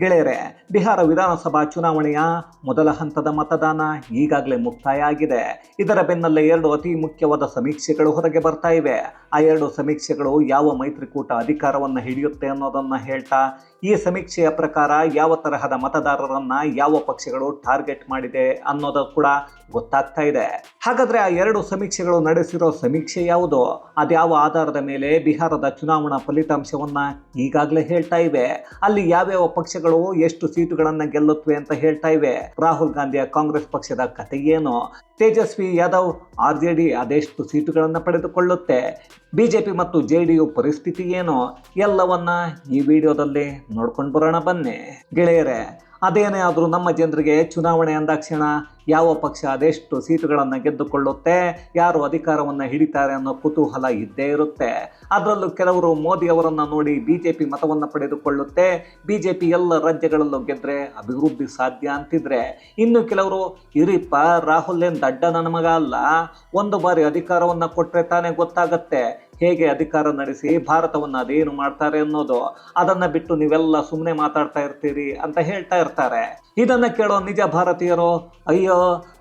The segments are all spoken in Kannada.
ಗೆಳೆಯರೇ, ಬಿಹಾರ ವಿಧಾನಸಭಾ ಚುನಾವಣೆಯ ಮೊದಲ ಹಂತದ ಮತದಾನ ಈಗಾಗಲೇ ಮುಕ್ತಾಯ ಆಗಿದೆ ಇದರ ಬೆನ್ನಲ್ಲೇ ಎರಡು ಅತಿ ಮುಖ್ಯವಾದ ಸಮೀಕ್ಷೆಗಳು ಹೊರಗೆ ಬರ್ತಾ ಇವೆ. ಆ ಎರಡು ಸಮೀಕ್ಷೆಗಳು ಯಾವ ಮೈತ್ರಿಕೂಟ ಅಧಿಕಾರವನ್ನು ಹಿಡಿಯುತ್ತೆ ಅನ್ನೋದನ್ನ ಹೇಳ್ತಾ, ಈ ಸಮೀಕ್ಷೆಯ ಪ್ರಕಾರ ಯಾವ ತರಹದ ಮತದಾರರನ್ನ ಯಾವ ಪಕ್ಷಗಳು ಟಾರ್ಗೆಟ್ ಮಾಡಿದೆ ಅನ್ನೋದು ಕೂಡ ಗೊತ್ತಾಗ್ತಾ ಇದೆ. ಹಾಗಾದ್ರೆ ಆ ಎರಡು ಸಮೀಕ್ಷೆಗಳು ನಡೆಸಿರೋ ಸಮೀಕ್ಷೆ ಯಾವುದು? ಅದ್ಯಾವ ಆಧಾರದ ಮೇಲೆ ಬಿಹಾರದ ಚುನಾವಣಾ ಫಲಿತಾಂಶವನ್ನ ಈಗಾಗಲೇ ಹೇಳ್ತಾ ಇವೆ. ಅಲ್ಲಿ ಯಾವ್ಯಾವ ಪಕ್ಷಗಳು ಎಷ್ಟು ಸೀಟುಗಳನ್ನ ಗೆಲ್ಲುತ್ತವೆ ಅಂತ ಹೇಳ್ತಾ ಇವೆ. ರಾಹುಲ್ ಗಾಂಧಿಯ ಕಾಂಗ್ರೆಸ್ ಪಕ್ಷದ ಕತೆ ಏನು Tejashwi Yadav R J D ಅದೆಷ್ಟು ಸೀಟುಗಳನ್ನು ಪಡೆದುಕೊಳ್ಳುತ್ತೆ? ಬಿಜೆಪಿ ಮತ್ತು ಜೆ ಡಿ ಯು ಪರಿಸ್ಥಿತಿ ಏನು? ಎಲ್ಲವನ್ನ ಈ ವಿಡಿಯೋದಲ್ಲಿ ನೋಡ್ಕೊಂಡು ಬರೋಣ ಬನ್ನಿ. ಗೆಳೆಯರೇ, ಅದೇನೇ ಆದರೂ ನಮ್ಮ ಜನರಿಗೆ ಚುನಾವಣೆ ಅಂದಾಕ್ಷಣ ಯಾವ ಪಕ್ಷ ಅದೆಷ್ಟು ಸೀಟುಗಳನ್ನು ಗೆದ್ದುಕೊಳ್ಳುತ್ತೆ, ಯಾರು ಅಧಿಕಾರವನ್ನು ಹಿಡಿತಾರೆ ಅನ್ನೋ ಕುತೂಹಲ ಇದ್ದೇ ಇರುತ್ತೆ. ಅದರಲ್ಲೂ ಕೆಲವರು ಮೋದಿ ಅವರನ್ನು ನೋಡಿ ಬಿ ಜೆ ಪಿ ಮತವನ್ನು ಪಡೆದುಕೊಳ್ಳುತ್ತೆ ಬಿ ಜೆ ಪಿ ಎಲ್ಲ ರಾಜ್ಯಗಳಲ್ಲೂ ಗೆದ್ದರೆ ಅಭಿವೃದ್ಧಿ ಸಾಧ್ಯ ಅಂತಿದ್ರೆ. ಇನ್ನು ಕೆಲವರು ಇರಿಪ್ಪ ರಾಹುಲ್ ಏನು ದಡ್ಡ ನನ್ನ ಮಗ ಅಲ್ಲ, ಒಂದು ಬಾರಿ ಅಧಿಕಾರವನ್ನು ಕೊಟ್ಟರೆ ತಾನೇ ಗೊತ್ತಾಗತ್ತೆ. ಹೇಗೆ ಅಧಿಕಾರ ನಡೆಸಿ ಭಾರತವನ್ನು ಅದೇನು ಮಾಡ್ತಾರೆ ಅನ್ನೋದು. ಅದನ್ನ ಬಿಟ್ಟು ನೀವೆಲ್ಲ ಸುಮ್ಮನೆ ಮಾತಾಡ್ತಾ ಇರ್ತೀರಿ ಅಂತ ಹೇಳ್ತಾ ಇರ್ತಾರೆ. ಇದನ್ನ ಕೇಳೋ ನಿಜ ಭಾರತೀಯರು, ಅಯ್ಯೋ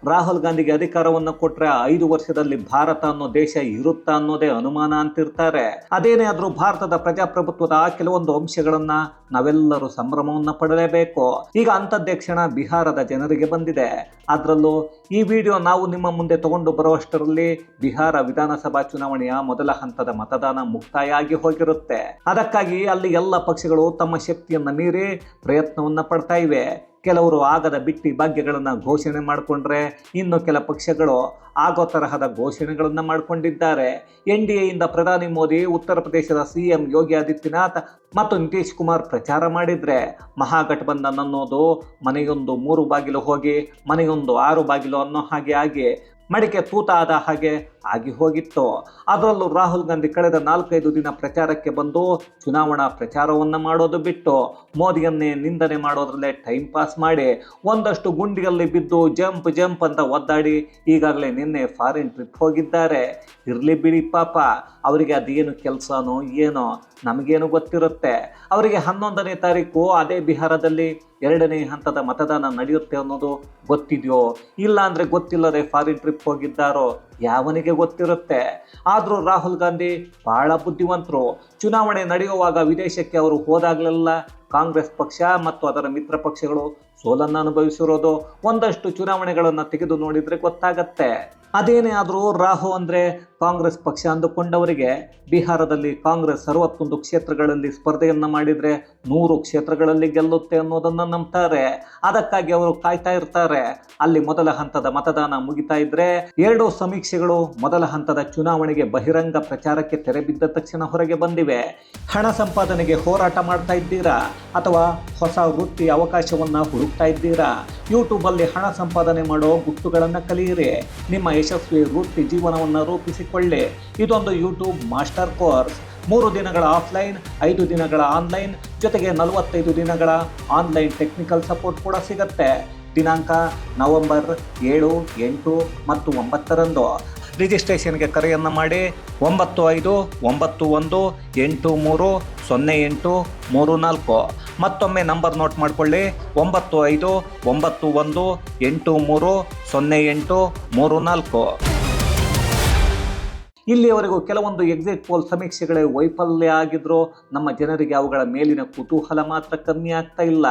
ರಾಹುಲ್ ಗಾಂಧಿಗೆ ಅಧಿಕಾರವನ್ನು ಕೊಟ್ರೆ ಐದು ವರ್ಷದಲ್ಲಿ ಭಾರತ ಅನ್ನೋ ದೇಶ ಇರುತ್ತಾ ಅನ್ನೋದೇ ಅನುಮಾನ ಅಂತಿರ್ತಾರೆ. ಅದೇನೇ ಆದ್ರೂ ಭಾರತದ ಪ್ರಜಾಪ್ರಭುತ್ವದ ಆ ಕೆಲವೊಂದು ಅಂಶಗಳನ್ನ ನಾವೆಲ್ಲರೂ ಸಂಭ್ರಮವನ್ನ ಪಡಲೇಬೇಕು. ಈಗ ಅಂತದ್ದೇ ಕ್ಷಣ ಬಿಹಾರದ ಜನರಿಗೆ ಬಂದಿದೆ. ಅದರಲ್ಲೂ ಈ ವಿಡಿಯೋ ನಾವು ನಿಮ್ಮ ಮುಂದೆ ತಗೊಂಡು ಬರುವಷ್ಟರಲ್ಲಿ ಬಿಹಾರ ವಿಧಾನಸಭಾ ಚುನಾವಣೆಯ ಮೊದಲ ಹಂತದ ಮತದಾನ ಮುಕ್ತಾಯ ಆಗಿ ಹೋಗಿರುತ್ತೆ. ಅದಕ್ಕಾಗಿ ಅಲ್ಲಿ ಎಲ್ಲ ಪಕ್ಷಗಳು ತಮ್ಮ ಶಕ್ತಿಯನ್ನ ಮೀರಿ ಪ್ರಯತ್ನವನ್ನ ಪಡ್ತಾ ಇವೆ. ಕೆಲವರು ಆಗದ ಬಿಟ್ಟಿ ಭಾಗ್ಯಗಳನ್ನು ಘೋಷಣೆ ಮಾಡಿಕೊಂಡ್ರೆ ಇನ್ನು ಕೆಲ ಪಕ್ಷಗಳು ಆಗೋ ತರಹದ ಘೋಷಣೆಗಳನ್ನು ಮಾಡಿಕೊಂಡಿದ್ದಾರೆ. ಎನ್ ಡಿ ಎಯಿಂದ ಪ್ರಧಾನಿ ಮೋದಿ, ಉತ್ತರ ಪ್ರದೇಶದ ಸಿ ಎಂ ಯೋಗಿ ಆದಿತ್ಯನಾಥ್ ಮತ್ತು ನಿತೀಶ್ ಕುಮಾರ್ ಪ್ರಚಾರ ಮಾಡಿದರೆ ಮಹಾಗಠಬಂಧನ್ ಅನ್ನೋದು ಮನೆಯೊಂದು ಮೂರು ಬಾಗಿಲು ಹೋಗಿ ಮನೆಯೊಂದು ಆರು ಬಾಗಿಲು ಅನ್ನೋ ಹಾಗೆ ಆಗಿ ಮಡಿಕೆ ತೂತ ಆದ ಹಾಗೆ ಆಗಿ ಹೋಗಿತ್ತು. ಅದರಲ್ಲೂ ರಾಹುಲ್ ಗಾಂಧಿ ಕಳೆದ ನಾಲ್ಕೈದು ದಿನ ಪ್ರಚಾರಕ್ಕೆ ಬಂದು ಚುನಾವಣಾ ಪ್ರಚಾರವನ್ನು ಮಾಡೋದು ಬಿಟ್ಟು ಮೋದಿಯನ್ನೇ ನಿಂದನೆ ಮಾಡೋದ್ರಲ್ಲೇ ಟೈಮ್ ಪಾಸ್ ಮಾಡಿ ಒಂದಷ್ಟು ಗುಂಡಿಯಲ್ಲಿ ಬಿದ್ದು ಜಂಪ್ ಜಂಪ್ ಅಂತ ಒದ್ದಾಡಿ ಈಗಾಗಲೇ ನಿನ್ನೆ ಫಾರಿನ್ ಟ್ರಿಪ್ ಹೋಗಿದ್ದಾರೆ. ಇರಲಿ ಬಿಡಿ ಪಾಪ, ಅವರಿಗೆ ಅದೇನು ಕೆಲಸನೋ ಏನೋ ನಮಗೇನು ಗೊತ್ತಿರುತ್ತೆ. ಅವರಿಗೆ ಹನ್ನೊಂದನೇ ತಾರೀಕು ಅದೇ ಬಿಹಾರದಲ್ಲಿ ಎರಡನೇ ಹಂತದ ಮತದಾನ ನಡೆಯುತ್ತೆ ಅನ್ನೋದು ಗೊತ್ತಿದೆಯೋ? ಇಲ್ಲ ಅಂದರೆ ಗೊತ್ತಿಲ್ಲದೆ ಫಾರಿನ್ ಟ್ರಿಪ್ ಹೋಗಿದ್ದಾರೋ? ಯಾವನಿಗೆ ಗೊತ್ತಿರುತ್ತೆ? ಆದರೂ ರಾಹುಲ್ ಗಾಂಧಿ ಬಹಳ ಬುದ್ಧಿವಂತರು. ಚುನಾವಣೆ ನಡೆಯುವಾಗ ವಿದೇಶಕ್ಕೆ ಅವರು ಹೋದಾಗಲೆಲ್ಲ ಕಾಂಗ್ರೆಸ್ ಪಕ್ಷ ಮತ್ತು ಅದರ ಮಿತ್ರ ಪಕ್ಷಗಳು ಸೋಲನ್ನು ಅನುಭವಿಸಿರೋದು ಒಂದಷ್ಟು ಚುನಾವಣೆಗಳನ್ನು ತೆಗೆದು ನೋಡಿದರೆ ಗೊತ್ತಾಗತ್ತೆ. ಅದೇನೇ ಆದರೂ ರಾಹು ಅಂದರೆ ಕಾಂಗ್ರೆಸ್ ಪಕ್ಷ ಅಂದುಕೊಂಡವರಿಗೆ ಬಿಹಾರದಲ್ಲಿ ಕಾಂಗ್ರೆಸ್ ಅರವತ್ತೊಂದು ಕ್ಷೇತ್ರಗಳಲ್ಲಿ ಸ್ಪರ್ಧೆಯನ್ನು ಮಾಡಿದರೆ ನೂರು ಕ್ಷೇತ್ರಗಳಲ್ಲಿ ಗೆಲ್ಲುತ್ತೆ ಅನ್ನೋದನ್ನು ನಂಬ್ತಾರೆ. ಅದಕ್ಕಾಗಿ ಅವರು ಕಾಯ್ತಾ ಇರ್ತಾರೆ. ಅಲ್ಲಿ ಮೊದಲ ಹಂತದ ಮತದಾನ ಮುಗಿತಾ ಇದ್ರೆ ಎರಡು ಸಮೀಕ್ಷೆಗಳು ಮೊದಲ ಹಂತದ ಚುನಾವಣೆಗೆ ಬಹಿರಂಗ ಪ್ರಚಾರಕ್ಕೆ ತೆರೆ ಬಿದ್ದ ತಕ್ಷಣ ಹೊರಗೆ ಬಂದಿವೆ. ಹಣ ಸಂಪಾದನೆಗೆ ಹೋರಾಟ ಮಾಡ್ತಾ ಇದ್ದೀರಾ? ಅಥವಾ ಹೊಸ ವೃತ್ತಿ ಅವಕಾಶವನ್ನು ಹುಡುಕ್ತಾ ಇದ್ದೀರಾ? ಯೂಟ್ಯೂಬಲ್ಲಿ ಹಣ ಸಂಪಾದನೆ ಮಾಡೋ ಗುಟ್ಟುಗಳನ್ನು ಕಲಿಯಿರಿ. ನಿಮ್ಮ ಯಶಸ್ವಿ ವೃತ್ತಿ ಜೀವನವನ್ನು ರೂಪಿಸಿಕೊಳ್ಳಿ. ಇದೊಂದು ಯೂಟ್ಯೂಬ್ ಮಾಸ್ಟರ್ ಕೋರ್ಸ್. ಮೂರು ದಿನಗಳ ಆಫ್ಲೈನ್ ಐದು ದಿನಗಳ ಆನ್ಲೈನ್ ಜೊತೆಗೆ ನಲವತ್ತೈದು ದಿನಗಳ ಆನ್ಲೈನ್ ಟೆಕ್ನಿಕಲ್ ಸಪೋರ್ಟ್ ಕೂಡ ಸಿಗುತ್ತೆ. ದಿನಾಂಕ ನವೆಂಬರ್ ಏಳು, ಎಂಟು ಮತ್ತು ಒಂಬತ್ತರಂದು. ರಿಜಿಸ್ಟ್ರೇಷನ್ಗೆ ಕರೆಯನ್ನು ಮಾಡಿ ಒಂಬತ್ತು ಐದು, ಒಂಬತ್ತು ಒಂದು, ಎಂಟು ಮೂರು, ಸೊನ್ನೆ ಎಂಟು, ಮೂರು ನಾಲ್ಕು. ಮತ್ತೊಮ್ಮೆ ನಂಬರ್ ನೋಟ್ ಮಾಡಿಕೊಳ್ಳಿ. ಒಂಬತ್ತು ಐದು, ಒಂಬತ್ತು ಒಂದು, ಎಂಟು ಮೂರು, ಸೊನ್ನೆ ಎಂಟು, ಮೂರು ನಾಲ್ಕು. ಇಲ್ಲಿಯವರೆಗೂ ಕೆಲವೊಂದು ಎಕ್ಸಿಟ್ ಪೋಲ್ ಸಮೀಕ್ಷೆಗಳೇ ವೈಫಲ್ಯ ಆಗಿದ್ರು. ನಮ್ಮ ಜನರಿಗೆ ಅವುಗಳ ಮೇಲಿನ ಕುತೂಹಲ ಮಾತ್ರ ಕಮ್ಮಿ ಆಗ್ತಾ ಇಲ್ಲ.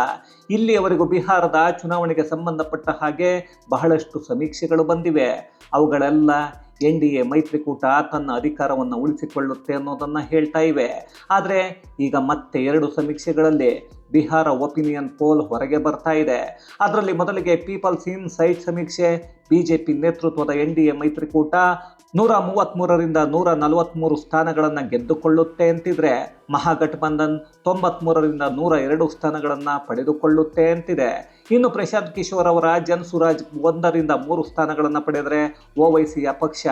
ಇಲ್ಲಿಯವರೆಗೂ ಬಿಹಾರದ ಚುನಾವಣೆಗೆ ಸಂಬಂಧಪಟ್ಟ ಹಾಗೆ ಬಹಳಷ್ಟು ಸಮೀಕ್ಷೆಗಳು ಬಂದಿವೆ. ಅವುಗಳೆಲ್ಲ ಎನ್ ಡಿ ಎ ಮೈತ್ರಿಕೂಟ ತನ್ನ ಅಧಿಕಾರವನ್ನು ಉಳಿಸಿಕೊಳ್ಳುತ್ತೆ ಅನ್ನೋದನ್ನು ಹೇಳ್ತಾ ಇವೆ. ಆದರೆ ಈಗ ಮತ್ತೆ ಎರಡು ಸಮೀಕ್ಷೆಗಳಲ್ಲಿ ಬಿಹಾರ ಒಪಿನಿಯನ್ ಪೋಲ್ ಹೊರಗೆ ಬರ್ತಾ ಇದೆ. ಅದರಲ್ಲಿ ಮೊದಲಿಗೆ ಪೀಪಲ್ಸ್ ಇನ್ ಸೈಟ್ ಸಮೀಕ್ಷೆ, ಬಿಜೆಪಿ ನೇತೃತ್ವದ ಎನ್ ಡಿ ಎ ಮೈತ್ರಿಕೂಟ ನೂರ ಮೂವತ್ತ್ಮೂರರಿಂದ ನೂರ ನಲವತ್ತ್ಮೂರು ಸ್ಥಾನಗಳನ್ನು ಗೆದ್ದುಕೊಳ್ಳುತ್ತೆ ಅಂತಿದ್ರೆ, ಮಹಾಗಠಬಂಧನ್ ತೊಂಬತ್ಮೂರರಿಂದ ನೂರ ಎರಡು ಸ್ಥಾನಗಳನ್ನು ಪಡೆದುಕೊಳ್ಳುತ್ತೆ ಅಂತಿದೆ. ಇನ್ನು ಪ್ರಶಾಂತ್ ಕಿಶೋರ್ ಅವರ ಜನ್ ಸುರಾಜ್ ಒಂದರಿಂದ ಮೂರು ಸ್ಥಾನಗಳನ್ನು ಪಡೆದರೆ ಓವೈಸಿಯ ಪಕ್ಷ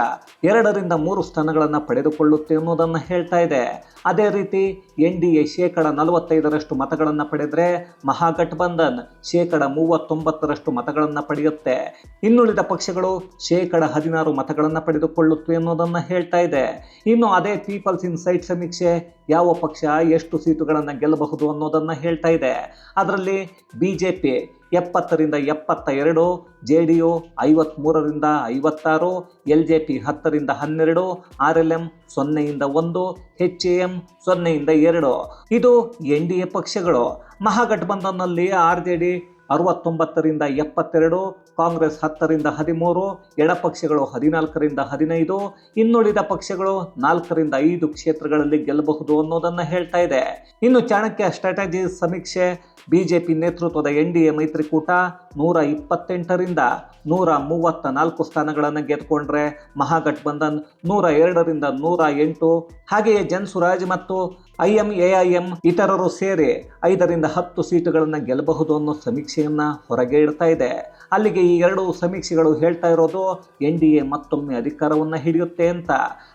ಎರಡರಿಂದ ಮೂರು ಸ್ಥಾನಗಳನ್ನು ಪಡೆದುಕೊಳ್ಳುತ್ತೆ ಅನ್ನೋದನ್ನು ಹೇಳ್ತಾ ಇದೆ. ಅದೇ ರೀತಿ ಎನ್ ಡಿ ಎ ಶೇಕಡ ನಲವತ್ತೈದರಷ್ಟು ಮತಗಳನ್ನು ಪಡೆದರೆ ಮಹಾಗಠಬಂಧನ್ ಶೇಕಡ ಮೂವತ್ತೊಂಬತ್ತರಷ್ಟು ಮತಗಳನ್ನು ಪಡೆಯುತ್ತೆ. ಇನ್ನುಳಿದ ಪಕ್ಷಗಳು ಶೇಕಡ ಹದಿನಾರು ಮತಗಳನ್ನು ಪಡೆದುಕೊಳ್ಳುತ್ತೆ ಅನ್ನೋದನ್ನು ಹೇಳ್ತಾ ಇದೆ. ಇನ್ನು ಅದೇ ಪೀಪಲ್ಸ್ ಇನ್ ಸೈಟ್ ಸಮೀಕ್ಷೆ ಯಾವ ಪಕ್ಷ ಎಷ್ಟು ಸೀಟುಗಳನ್ನು ಗೆಲ್ಲಬಹುದು ಅನ್ನೋದನ್ನು ಹೇಳ್ತಾ ಇದೆ. ಅದರಲ್ಲಿ ಬಿ ಜೆ ಪಿ ಎಪ್ಪತ್ತರಿಂದ ಎಪ್ಪತ್ತ ಎರಡು ಜೆ ಡಿ ಯು ಐವತ್ತ್ಮೂರರಿಂದ ಐವತ್ತಾರು, ಎಲ್ ಜೆ ಪಿ ಹತ್ತರಿಂದ ಹನ್ನೆರಡು, ಆರ್ ಎಲ್ ಎಂ ಸೊನ್ನೆಯಿಂದ ಒಂದು ಹೆಚ್ ಎ ಎಂ ಸೊನ್ನೆಯಿಂದ ಎರಡು. ಇದು ಎನ್ ಡಿ ಎ ಪಕ್ಷಗಳು. ಮಹಾಗಠಬಂಧನ್ನಲ್ಲಿ ಆರ್ ಜೆ ಡಿ ಅರವತ್ತೊಂಬತ್ತರಿಂದ ಎಪ್ಪತ್ತೆರಡು, ಕಾಂಗ್ರೆಸ್ ಹತ್ತರಿಂದ ಹದಿಮೂರು ಎಡಪಕ್ಷಗಳು ಹದಿನಾಲ್ಕರಿಂದ ಹದಿನೈದು, ಇನ್ನುಳಿದ ಪಕ್ಷಗಳು ನಾಲ್ಕರಿಂದ ಐದು ಕ್ಷೇತ್ರಗಳಲ್ಲಿ ಗೆಲ್ಲಬಹುದು ಅನ್ನೋದನ್ನು ಹೇಳ್ತಾ ಇದೆ. ಇನ್ನು ಚಾಣಕ್ಯ ಸ್ಟ್ರಾಟಜಿ ಸಮೀಕ್ಷೆ, ಬಿಜೆಪಿ ನೇತೃತ್ವದ ಎನ್ ಡಿ ಎ ಮೈತ್ರಿಕೂಟ ನೂರ ಇಪ್ಪತ್ತೆಂಟರಿಂದ ನೂರ ಮೂವತ್ತ ನಾಲ್ಕು ಸ್ಥಾನಗಳನ್ನು ಗೆದ್ದುಕೊಂಡ್ರೆ ಮಹಾಗಠಬಂಧನ್ ನೂರ ಎರಡರಿಂದ ನೂರ ಎಂಟು ಹಾಗೆಯೇ ಜನ್ಸುರಾಜ್ ಮತ್ತು I M A I M ಇತರರು ಸೇರಿ ಐದರಿಂದ ಹತ್ತು ಸೀಟುಗಳನ್ನು ಗೆಲ್ಲಬಹುದು ಅನ್ನೋ ಸಮೀಕ್ಷೆಯನ್ನು ಹೊರಗೆ ಇಡ್ತಾ ಇದೆ. ಅಲ್ಲಿಗೆ ಈ ಎರಡು ಸಮೀಕ್ಷೆಗಳು ಹೇಳ್ತಾ ಇರೋದು ಎನ್ ಡಿ ಎ ಮತ್ತೊಮ್ಮೆ ಅಧಿಕಾರವನ್ನು ಹಿಡಿಯುತ್ತೆ ಅಂತ.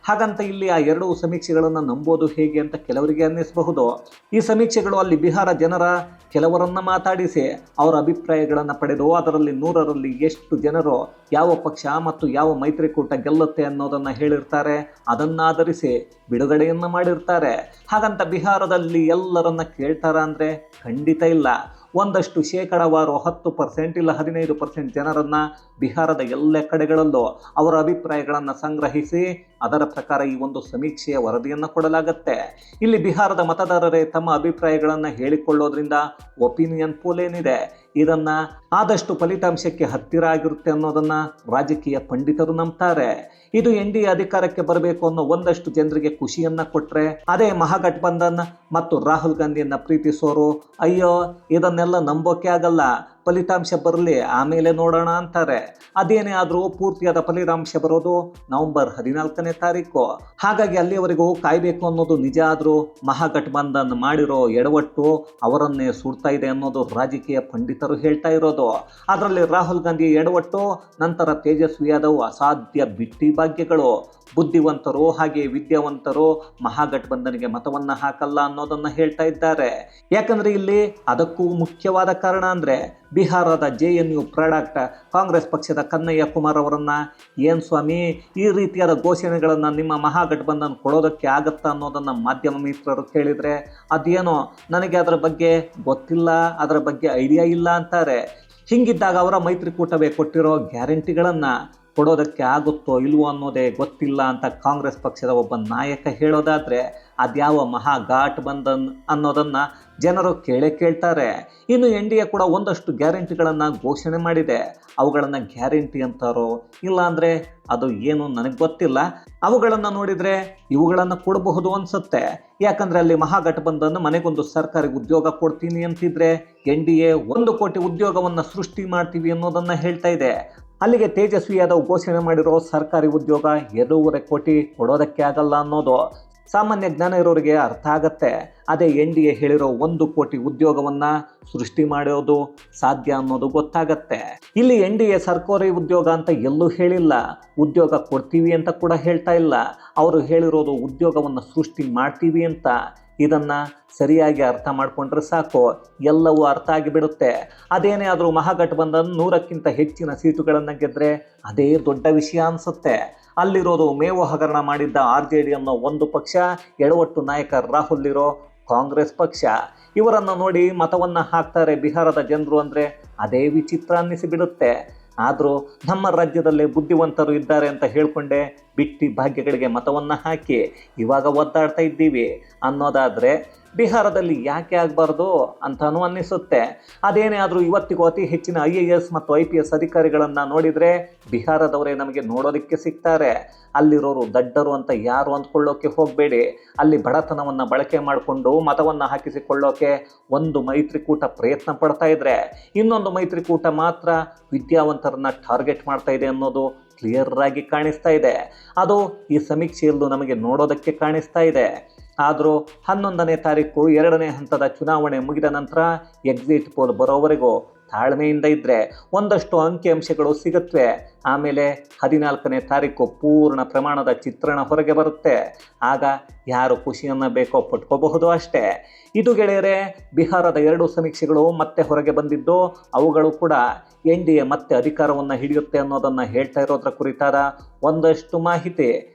ಹಾಗಂತ ಇಲ್ಲಿ ಆ ಎರಡು ಸಮೀಕ್ಷೆಗಳನ್ನು ನಂಬೋದು ಹೇಗೆ ಅಂತ ಕೆಲವರಿಗೆ ಅನ್ನಿಸಬಹುದು. ಈ ಸಮೀಕ್ಷೆಗಳು ಅಲ್ಲಿ ಬಿಹಾರ ಜನರ ಕೆಲವರನ್ನ ಮಾತಾಡಿಸಿ ಅವರ ಅಭಿಪ್ರಾಯಗಳನ್ನು ಪಡೆದು ಅದರಲ್ಲಿ ನೂರರಲ್ಲಿ ಎಷ್ಟು ಜನರು ಯಾವ ಪಕ್ಷ ಮತ್ತು ಯಾವ ಮೈತ್ರಿಕೂಟ ಗೆಲ್ಲುತ್ತೆ ಅನ್ನೋದನ್ನು ಹೇಳಿರ್ತಾರೆ. ಅದನ್ನಾಧರಿಸಿ ಬಿಡುಗಡೆಯನ್ನು ಮಾಡಿರ್ತಾರೆ. ಹಾಗಂತ ಬಿಹಾರದಲ್ಲಿ ಎಲ್ಲರನ್ನ ಕೇಳ್ತಾರ ಅಂದರೆ ಖಂಡಿತ ಇಲ್ಲ. ಒಂದಷ್ಟು ಶೇಕಡವಾರು ಹತ್ತು ಪರ್ಸೆಂಟ್ ಇಲ್ಲ ಹದಿನೈದು ಪರ್ಸೆಂಟ್ ಜನರನ್ನು ಬಿಹಾರದ ಎಲ್ಲ ಕಡೆಗಳಲ್ಲೂ ಅವರ ಅಭಿಪ್ರಾಯಗಳನ್ನು ಸಂಗ್ರಹಿಸಿ ಅದರ ಪ್ರಕಾರ ಈ ಒಂದು ಸಮೀಕ್ಷೆಯ ವರದಿಯನ್ನು ಕೊಡಲಾಗುತ್ತೆ. ಇಲ್ಲಿ ಬಿಹಾರದ ಮತದಾರರೇ ತಮ್ಮ ಅಭಿಪ್ರಾಯಗಳನ್ನು ಹೇಳಿಕೊಳ್ಳೋದ್ರಿಂದ ಒಪಿನಿಯನ್ ಪೋಲ್ ಏನಿದೆ? ಇದನ್ನು ಆದಷ್ಟು ಫಲಿತಾಂಶಕ್ಕೆ ಹತ್ತಿರ ಆಗಿರುತ್ತೆ ಅನ್ನೋದನ್ನ ರಾಜಕೀಯ ಪಂಡಿತರು ನಂಬ್ತಾರೆ. ಇದು ಎನ್ ಡಿ ಅಧಿಕಾರಕ್ಕೆ ಬರಬೇಕು ಅನ್ನೋ ಒಂದಷ್ಟು ಜನರಿಗೆ ಖುಷಿಯನ್ನ ಕೊಟ್ರೆ, ಅದೇ ಮಹಾಗಠಬಂಧನ್ ಮತ್ತು ರಾಹುಲ್ ಗಾಂಧಿಯನ್ನ ಪ್ರೀತಿಸೋರು, ಅಯ್ಯೋ, ಇದನ್ನೆಲ್ಲ ನಂಬೋಕೆ ಆಗಲ್ಲ. ಫಲಿತಾಂಶ ಬರಲಿ, ಆಮೇಲೆ ನೋಡೋಣ ಅಂತಾರೆ. ಅದೇನೇ ಆದರೂ ಪೂರ್ತಿಯಾದ ಫಲಿತಾಂಶ ಬರೋದು ನವೆಂಬರ್ ಹದಿನಾಲ್ಕನೇ ತಾರೀಕು. ಹಾಗಾಗಿ ಅಲ್ಲಿಯವರೆಗೂ ಕಾಯಬೇಕು ಅನ್ನೋದು ನಿಜ ಆದರೂ ಮಹಾಗಠಬಂಧನ್ ಮಾಡಿರೋ ಎಡವಟ್ಟು ಅವರನ್ನೇ ಸುಡ್ತಾ ಇದೆ ಅನ್ನೋದು ರಾಜಕೀಯ ಪಂಡಿತರು ಹೇಳ್ತಾ ಇರೋದು. ಅದರಲ್ಲಿ ರಾಹುಲ್ ಗಾಂಧಿ ಎಡವಟ್ಟು, ನಂತರ ತೇಜಸ್ವಿ ಯಾದವ್ ಅಸಾಧ್ಯ ಬಿಟ್ಟಿ ಭಾಗ್ಯಗಳು. ಬುದ್ಧಿವಂತರು ಹಾಗೆ ವಿದ್ಯಾವಂತರು ಮಹಾಗಠಬಂಧನಿಗೆ ಮತವನ್ನ ಹಾಕಲ್ಲ ಅನ್ನೋದನ್ನ ಹೇಳ್ತಾ ಇದ್ದಾರೆ. ಯಾಕಂದ್ರೆ ಇಲ್ಲಿ ಅದಕ್ಕೂ ಮುಖ್ಯವಾದ ಕಾರಣ ಅಂದ್ರೆ ಬಿಹಾರದ J N U product Congress ಪಕ್ಷದ ಕನ್ನಯ್ಯ ಕುಮಾರ್ ಅವರನ್ನ ಏನ್ ಸ್ವಾಮಿ ಈ ರೀತಿಯಾದ ಘೋಷಣೆಗಳನ್ನು ನಿಮ್ಮ ಮಹಾಗಠಬಂಧನ್ ಕೊಡೋದಕ್ಕೆ ಆಗತ್ತಾ ಅನ್ನೋದನ್ನ ಮಾಧ್ಯಮ ಮಿತ್ರರು ಕೇಳಿದ್ರೆ ಅದೇನೋ ನನಗೆ ಅದರ ಬಗ್ಗೆ ಗೊತ್ತಿಲ್ಲ, ಅದರ ಬಗ್ಗೆ ಐಡಿಯಾ ಇಲ್ಲ ಅಂತಾರೆ. ಹಿಂಗಿದ್ದಾಗ ಅವರ ಮೈತ್ರಿಕೂಟವೇ ಕೊಟ್ಟಿರೋ ಗ್ಯಾರಂಟಿಗಳನ್ನು ಕೊಡೋದಕ್ಕೆ ಆಗುತ್ತೋ ಇಲ್ವೋ ಅನ್ನೋದೇ ಗೊತ್ತಿಲ್ಲ ಅಂತ ಕಾಂಗ್ರೆಸ್ ಪಕ್ಷದ ಒಬ್ಬ ನಾಯಕ ಹೇಳೋದಾದರೆ ಅದ್ಯಾವ ಮಹಾ ಘಾಟ್ ಬಂಧನ್ ಅನ್ನೋದನ್ನು ಜನರು ಕೇಳೇ ಕೇಳ್ತಾರೆ. ಇನ್ನು ಎನ್ ಡಿ ಎ ಕೂಡ ಒಂದಷ್ಟು ಗ್ಯಾರಂಟಿಗಳನ್ನು ಘೋಷಣೆ ಮಾಡಿದೆ. ಅವುಗಳನ್ನು ಗ್ಯಾರಂಟಿ ಅಂತಾರೋ ಇಲ್ಲಾಂದರೆ ಅದು ಏನು ನನಗೆ ಗೊತ್ತಿಲ್ಲ. ಅವುಗಳನ್ನು ನೋಡಿದರೆ ಇವುಗಳನ್ನು ಕೊಡಬಹುದು ಅನಿಸುತ್ತೆ. ಯಾಕಂದರೆ ಅಲ್ಲಿ ಮಹಾಗಠಬಂಧನ್ ಮನೆಗೊಂದು ಸರ್ಕಾರಿ ಉದ್ಯೋಗ ಕೊಡ್ತೀನಿ ಅಂತಿದ್ರೆ ಎನ್ ಡಿ ಎ ಒಂದು ಕೋಟಿ ಉದ್ಯೋಗವನ್ನು ಸೃಷ್ಟಿ ಮಾಡ್ತೀವಿ ಅನ್ನೋದನ್ನು ಹೇಳ್ತಾ ಇದೆ. ಅಲ್ಲಿಗೆ ತೇಜಸ್ವಿ ಯಾದವ್ ಘೋಷಣೆ ಮಾಡಿರೋ ಸರ್ಕಾರಿ ಉದ್ಯೋಗ ಎರಡೂವರೆ ಕೋಟಿ ಕೊಡೋದಕ್ಕೆ ಆಗಲ್ಲ ಅನ್ನೋದು ಸಾಮಾನ್ಯ ಜ್ಞಾನ ಇರೋರಿಗೆ ಅರ್ಥ ಆಗತ್ತೆ. ಅದೇ ಎನ್ ಡಿ ಎ ಹೇಳಿರೋ ಒಂದು ಕೋಟಿ ಉದ್ಯೋಗವನ್ನ ಸೃಷ್ಟಿ ಮಾಡೋದು ಸಾಧ್ಯ ಅನ್ನೋದು ಗೊತ್ತಾಗತ್ತೆ. ಇಲ್ಲಿ ಎನ್ ಡಿ ಎ ಸರ್ಕಾರಿ ಉದ್ಯೋಗ ಅಂತ ಎಲ್ಲೂ ಹೇಳಿಲ್ಲ. ಉದ್ಯೋಗ ಕೊಡ್ತೀವಿ ಅಂತ ಕೂಡ ಹೇಳ್ತಾ ಇಲ್ಲ. ಅವರು ಹೇಳಿರೋದು ಉದ್ಯೋಗವನ್ನು ಸೃಷ್ಟಿ ಮಾಡ್ತೀವಿ ಅಂತ. ಇದನ್ನ ಸರಿಯಾಗಿ ಅರ್ಥ ಮಾಡಿಕೊಂಡ್ರೆ ಸಾಕು. ಎಲ್ಲವೂ ಅರ್ಥ ಆಗಿಬಿಡುತ್ತೆ. ಅದೇನೇ ಆದರೂ ಮಹಾಗಠಬಂಧನ್ ನೂರಕ್ಕಿಂತ ಹೆಚ್ಚಿನ ಸೀಟುಗಳನ್ನು ಗೆದ್ದರೆ ಅದೇ ದೊಡ್ಡ ವಿಷಯ ಅನಿಸುತ್ತೆ. ಅಲ್ಲಿರೋದು ಮೇವು ಹಗರಣ ಮಾಡಿದ್ದ ಆರ್ ಜೆ ಡಿ ಅನ್ನೋ ಒಂದು ಪಕ್ಷ, ಎಡವಟ್ಟು ನಾಯಕ ರಾಹುಲ್ ಇರೋ ಕಾಂಗ್ರೆಸ್ ಪಕ್ಷ. ಇವರನ್ನು ನೋಡಿ ಮತವನ್ನು ಹಾಕ್ತಾರೆ ಬಿಹಾರದ ಜನರು ಅಂದರೆ ಅದೇ ವಿಚಿತ್ರ ಅನ್ನಿಸಿಬಿಡುತ್ತೆ. ಆದರೂ ನಮ್ಮ ರಾಜ್ಯದಲ್ಲಿ ಬುದ್ಧಿವಂತರು ಇದ್ದಾರೆ ಅಂತ ಹೇಳ್ಕೊಂಡೆ ಬಿಟ್ಟಿ ಭಾಗ್ಯಗಳಿಗೆ ಮತವನ್ನು ಹಾಕಿ ಇವಾಗ ಒದ್ದಾಡ್ತಾ ಇದ್ದೀವಿ ಅನ್ನೋದಾದರೆ ಬಿಹಾರದಲ್ಲಿ ಯಾಕೆ ಆಗಬಾರ್ದು ಅಂತಲೂ ಅನ್ನಿಸುತ್ತೆ. ಅದೇನೇ ಆದರೂ ಇವತ್ತಿಗೂ ಅತಿ ಹೆಚ್ಚಿನ ಐ ಎ ಎಸ್ ಮತ್ತು ಐ ಪಿ ಎಸ್ ಅಧಿಕಾರಿಗಳನ್ನು ನೋಡಿದರೆ ಬಿಹಾರದವರೇ ನಮಗೆ ನೋಡೋದಕ್ಕೆ ಸಿಗ್ತಾರೆ. ಅಲ್ಲಿರೋರು ದಡ್ಡರು ಅಂತ ಯಾರು ಅಂದ್ಕೊಳ್ಳೋಕೆ ಹೋಗಬೇಡಿ. ಅಲ್ಲಿ ಬಡತನವನ್ನು ಬಳಕೆ ಮಾಡಿಕೊಂಡು ಮತವನ್ನು ಹಾಕಿಸಿಕೊಳ್ಳೋಕೆ ಒಂದು ಮೈತ್ರಿಕೂಟ ಪ್ರಯತ್ನ ಪಡ್ತಾ ಇದ್ರೆ. ಇನ್ನೊಂದು ಮೈತ್ರಿಕೂಟ ಮಾತ್ರ ವಿದ್ಯಾವಂತರನ್ನ ಟಾರ್ಗೆಟ್ ಮಾಡ್ತಾ ಇದೆ ಅನ್ನೋದು ಕ್ಲಿಯರ್ ಆಗಿ ಕಾಣಿಸ್ತಾ ಇದೆ. ಅದು ಈ ಸಮೀಕ್ಷೆಯಲ್ಲೂ ನಮಗೆ ನೋಡೋದಕ್ಕೆ ಕಾಣಿಸ್ತಾ ಇದೆ. ಆದರೂ ಹನ್ನೊಂದನೇ ತಾರೀಕು ಎರಡನೇ ಹಂತದ ಚುನಾವಣೆ ಮುಗಿದ ನಂತರ ಎಕ್ಸಿಟ್ ಪೋಲ್ ಬರೋವರೆಗೂ ತಾಳ್ಮೆಯಿಂದ ಇದ್ದರೆ ಒಂದಷ್ಟು ಅಂಕಿಅಂಶಗಳು ಸಿಗುತ್ತವೆ ಆಮೇಲೆ ಹದಿನಾಲ್ಕನೇ ತಾರೀಕು ಪೂರ್ಣ ಪ್ರಮಾಣದ ಚಿತ್ರಣ ಹೊರಗೆ ಬರುತ್ತೆ. ಆಗ ಯಾರು ಖುಷಿಯನ್ನು ಬೇಕೋ ಪಟ್ಕೋಬಹುದು ಅಷ್ಟೇ. ಇದು ಗೆಳೆಯರೆ, ಬಿಹಾರದ ಎರಡು ಸಮೀಕ್ಷೆಗಳು ಮತ್ತೆ ಹೊರಗೆ ಬಂದಿದ್ದು ಅವುಗಳು ಕೂಡ ಎನ್ ಡಿ ಎ ಮತ್ತೆ ಅಧಿಕಾರವನ್ನು ಹಿಡಿಯುತ್ತೆ ಅನ್ನೋದನ್ನು ಹೇಳ್ತಾ ಇರೋದ್ರ ಕುರಿತಾದ ಒಂದಷ್ಟು ಮಾಹಿತಿ.